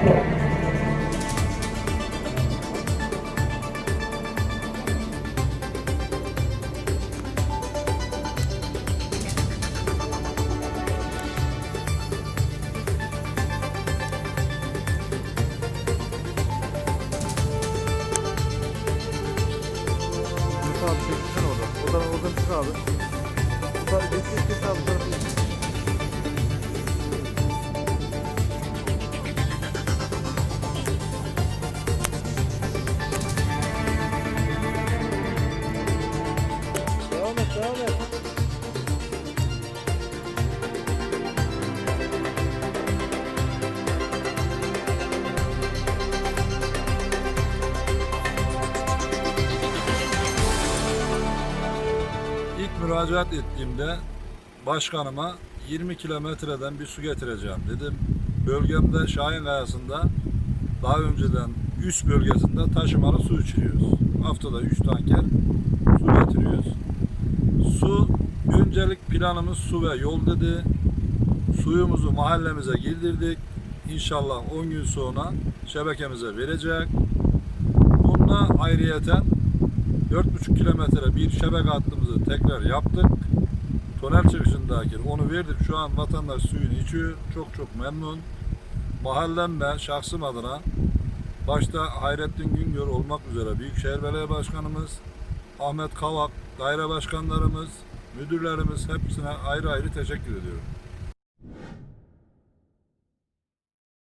Abi çekilsene oradan. Oradan oradan çık abi geç geç geç abi. İlk müracaat ettiğimde başkanıma 20 kilometreden bir su getireceğim dedim. Bölgemde Şahin Kayası'nda daha önceden üst bölgesinde taşımalı su içiriyoruz. Haftada 3 tanker su getiriyoruz. Öncelik planımız su ve yol dedi. Suyumuzu mahallemize girdirdik. İnşallah 10 gün sonra şebekemize verecek. Bununla ayrıyeten 4,5 kilometre bir şebeke hattımızı tekrar yaptık. Tonel çıkışındaki onu verdik. Şu an vatandaş suyunu içiyor. Çok çok memnun. Mahallem ve şahsım adına başta Hayrettin Güngör olmak üzere Büyükşehir Belediye Başkanımız, Ahmet Kavak, daire başkanlarımız, müdürlerimiz hepsine ayrı ayrı teşekkür ediyorum.